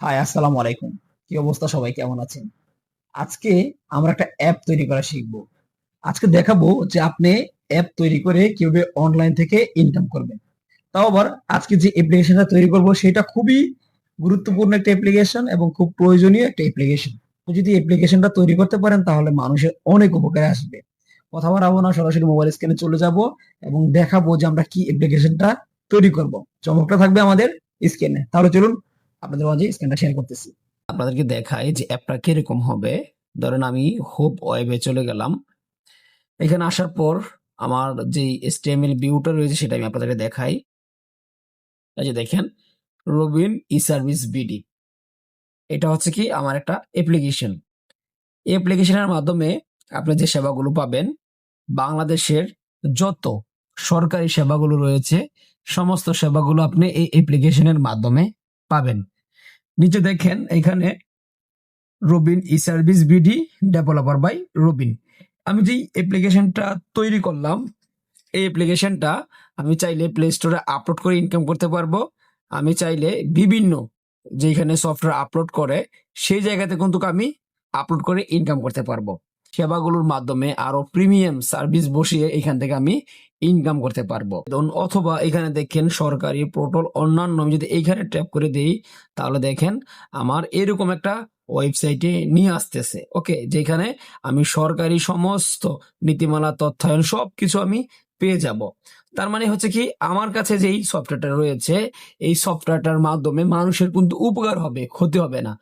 High আসসালামু আলাইকুম। কি অবস্থা? সবাই কেমন আছেন? আজকে আমরা একটা অ্যাপ তৈরি করা শিখব। আজকে দেখাবো যে আপনি অ্যাপ তৈরি করে কীভাবে অনলাইন থেকে ইনকাম করবেন। তাও আবার আজকে যে অ্যাপ্লিকেশনটা তৈরি করব, সেটা খুবই গুরুত্বপূর্ণ একটা অ্যাপ্লিকেশন এবং খুব প্রয়োজনীয় একটা অ্যাপ্লিকেশন যদি অ্যাপ্লিকেশনটা তৈরি করতে পারেন, তাহলে মানুষের অনেক উপকারে আসবে। কথা বাড়াবো না, সরাসরি মোবাইল স্ক্রিনে চলে যাব এবং দেখাবো যে আমরা কি অ্যাপ্লিকেশনটা তৈরি করব। চমকটা থাকবে আমাদের স্ক্রিনে তাহলে চলুন আপনাদের মাঝে স্ক্রিনটা শেয়ার করতেছি। আপনাদেরকে দেখাই যে অ্যাপটা কীরকম হবে। ধরেন আমি হোপ ওয়েবে চলে গেলাম। এখানে আসার পর আমার যে এসটিএমএল ভিউটা রয়েছে সেটা আমি আপনাদেরকে দেখাই। এই যে দেখেন রবিন ই সার্ভিস বিডি এটা হচ্ছে কি আমার একটা অ্যাপ্লিকেশন এই অ্যাপ্লিকেশনের মাধ্যমে আপনি যে সেবাগুলো পাবেন, বাংলাদেশের যত সরকারি সেবাগুলো রয়েছে, সমস্ত সেবাগুলো আপনি এই অ্যাপ্লিকেশনের মাধ্যমে পাবেন। নিচে দেখেন এখানে Robin E service BD developer by Robin. আমি যে অ্যাপ্লিকেশনটা তৈরি করলাম, এই অ্যাপ্লিকেশনটা আমি চাইলে প্লে স্টোরে আপলোড করে ইনকাম করতে পারব। আমি চাইলে বিভিন্ন যেখানে সফটওয়্যার আপলোড করে, সেই জায়গাতে কিন্তু আমি আপলোড করে ইনকাম করতে পারব। সেবাগুলোর মাধ্যমে আরও প্রিমিয়াম সার্ভিস বসিয়ে এখান থেকে আমি ইনকাম করতে পারব। অথবা এখানে দেখেন সরকারি পোর্টাল অন্যান্য আমি যদি এইখানে ট্যাপ করে দিই, তাহলে দেখেন আমার এরকম একটা ওয়েবসাইটে নিয়ে আসতেছে। ওকে যেখানে আমি সরকারি সমস্ত নীতিমালা, তথ্যায়ন সব কিছু আমি পেয়ে যাব। তার মানে হচ্ছে কি, আমার কাছে যেই সফটওয়্যারটা রয়েছে, এই সফটওয়্যারটার মাধ্যমে মানুষের কিন্তু উপকার হবে, ক্ষতি হবে না।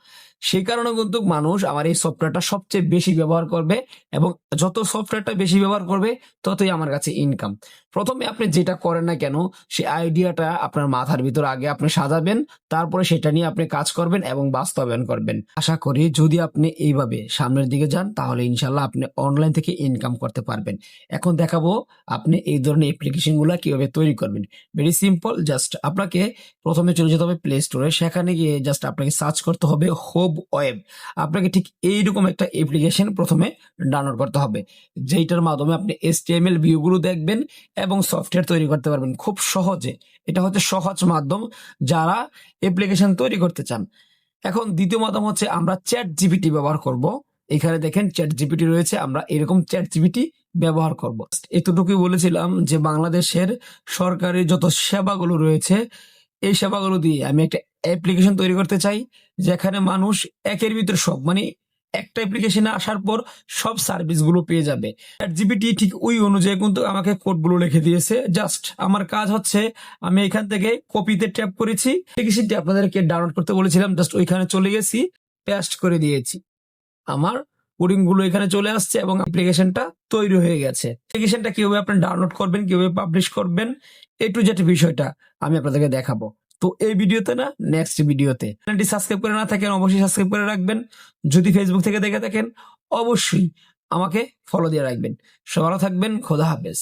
সেই কারণে কিন্তু মানুষ আমার এই সফটওয়্যারটা সবচেয়ে বেশি ব্যবহার করবে এবং যত সফটওয়্যারটা বেশি ব্যবহার করবে, ততই আমার কাছে ইনকাম প্রথমে আপনি যেটা করেন না কেন সেই আইডিয়াটা আপনার মাথার ভিতর আগে আপনি সাজাবেন, তারপরে সেটা নিয়ে আপনি কাজ করবেন এবং বাস্তবায়ন করবেন। আশা করি যদি আপনি এইভাবে সামনের দিকে যান, তাহলে ইনশাল্লাহ আপনি অনলাইন থেকে ইনকাম করতে পারবেন। এখন দেখাবো আপনি এই ধরনের অ্যাপ্লিকেশনগুলো কীভাবে তৈরি করবেন। ভেরি সিম্পল জাস্ট আপনাকে প্রথমে চলে যেতে হবে প্লে স্টোরে সেখানে গিয়ে জাস্ট আপনাকে সার্চ করতে হবে হোব ওয়েব আপনাকে ঠিক এইরকম একটা অ্যাপ্লিকেশন প্রথমে ডাউনলোড করতে হবে, যেইটার মাধ্যমে আপনি এসটিএমএল ভিউগুলো দেখবেন এবং সফটওয়্যার তৈরি করতে পারবেন। খুব সহজে। এটা হচ্ছে সহজ মাধ্যম যারা অ্যাপ্লিকেশন তৈরি করতে চান। এখন দ্বিতীয় মাধ্যম হচ্ছে আমরা চ্যাট জিপিটি ব্যবহার করব। এখানে দেখেন চ্যাট জিপিটি রয়েছে, আমরা এরকম চ্যাট জিপিটি ব্যবহার করব। এতটুকুই বলেছিলাম যে বাংলাদেশের সরকারি যত সেবাগুলো রয়েছে এই সেবাগুলো দিয়ে আমি একটা অ্যাপ্লিকেশন তৈরি করতে চাই, যেখানে মানুষ একের ভিতর সব মানে একটা অ্যাপ্লিকেশনে আসার পর সব সার্ভিসগুলো পেয়ে যাবে। জিপিটি ঠিক ওই অনুযায়ী কিন্তু আমাকে কোডগুলো লিখে দিয়েছে। জাস্ট আমার কাজ হচ্ছে, আমি এখান থেকে কপিতে ট্যাপ করেছি। অ্যাপ্লিকেশনটি আপনাদেরকে ডাউনলোড করতে বলেছিলাম জাস্ট ওইখানে চলে গেছি পেস্ট করে দিয়েছি। আমার কোডিংগুলো এখানে চলে আসছে এবং অ্যাপ্লিকেশনটা তৈরি হয়ে গেছে। অ্যাপ্লিকেশনটা কীভাবে আপনি ডাউনলোড করবেন, কীভাবে পাবলিশ করবেন এই টু জেড বিষয়টা আমি আপনাদেরকে দেখাবো। তো এই ভিডিওতে না নেক্সট ভিডিওতে। চ্যানেলটি সাবস্ক্রাইব করে না থাকেন, অবশ্যই সাবস্ক্রাইব করে রাখবেন। যদি ফেসবুক থেকে দেখে থাকেন, অবশ্যই আমাকে ফলো দিয়ে রাখবেন। সবাই ভালো থাকবেন, খোদা হাফেজ।